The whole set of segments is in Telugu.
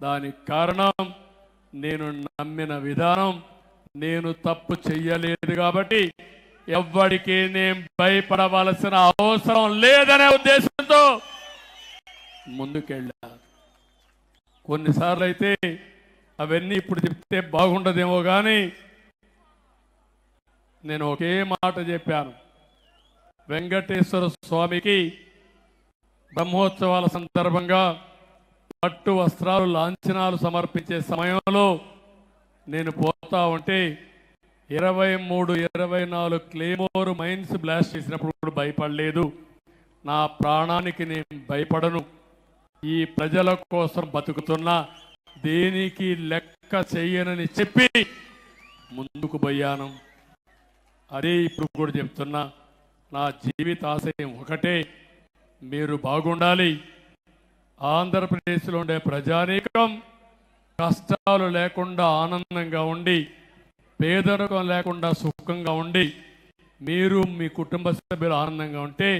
దానికి కారణం నేను నమ్మిన విధానం నేను తప్పు చెయ్యలేదు కాబట్టి ఎవ్వడికి నేను భయపడవలసిన అవసరం లేదనే ఉద్దేశంతో ముందుకెళ్ళా. కొన్నిసార్లు అయితే అవన్నీ ఇప్పుడు చెప్తే బాగుండదేమో కానీ నేను ఒకే మాట చెప్పాను. వెంకటేశ్వర స్వామికి బ్రహ్మోత్సవాల సందర్భంగా పట్టు వస్త్రాలు లాంఛనాలు సమర్పించే సమయంలో నేను పోతా ఉంటే ఇరవై మూడు ఇరవై నాలుగు క్లేమోర్ మైన్స్ బ్లాస్ట్ చేసినప్పుడు భయపడలేదు. నా ప్రాణానికి నేను భయపడను. ఈ ప్రజల కోసం బతుకుతున్నా దేనికి లెక్క చెయ్యనని చెప్పి ముందుకు పోయాను. అదే ఇప్పుడు కూడా చెప్తున్నా నా జీవితాశయం ఒకటే. మీరు బాగుండాలి. ఆంధ్రప్రదేశ్లో ఉండే ప్రజానీకం కష్టాలు లేకుండా ఆనందంగా ఉండి పేదరికం లేకుండా సుఖంగా ఉండి మీరు మీ కుటుంబ సభ్యులు ఆనందంగా ఉంటే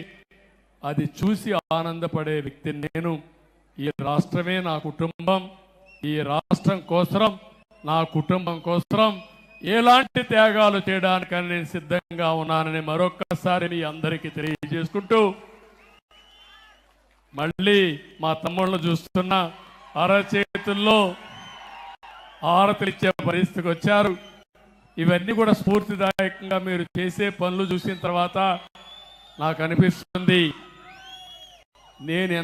అది చూసి ఆనందపడే వ్యక్తి నేను. ఈ రాష్ట్రమే నా కుటుంబం. ఈ రాష్ట్రం కోసరం నా కుటుంబం కోసరం. ఎలాంటి త్యాగాలు చేయడానికని నేను సిద్ధంగా ఉన్నానని మరొక్కసారి మీ అందరికీ తెలియజేసుకుంటూ మళ్ళీ మా తమ్ముళ్ళు చూస్తున్న అరచేతుల్లో ఆరతులు ఇచ్చే పరిస్థితికి వచ్చారు. ఇవన్నీ కూడా స్ఫూర్తిదాయకంగా మీరు చేసే పనులు చూసిన తర్వాత నాకు అనిపిస్తుంది నేను ఎంత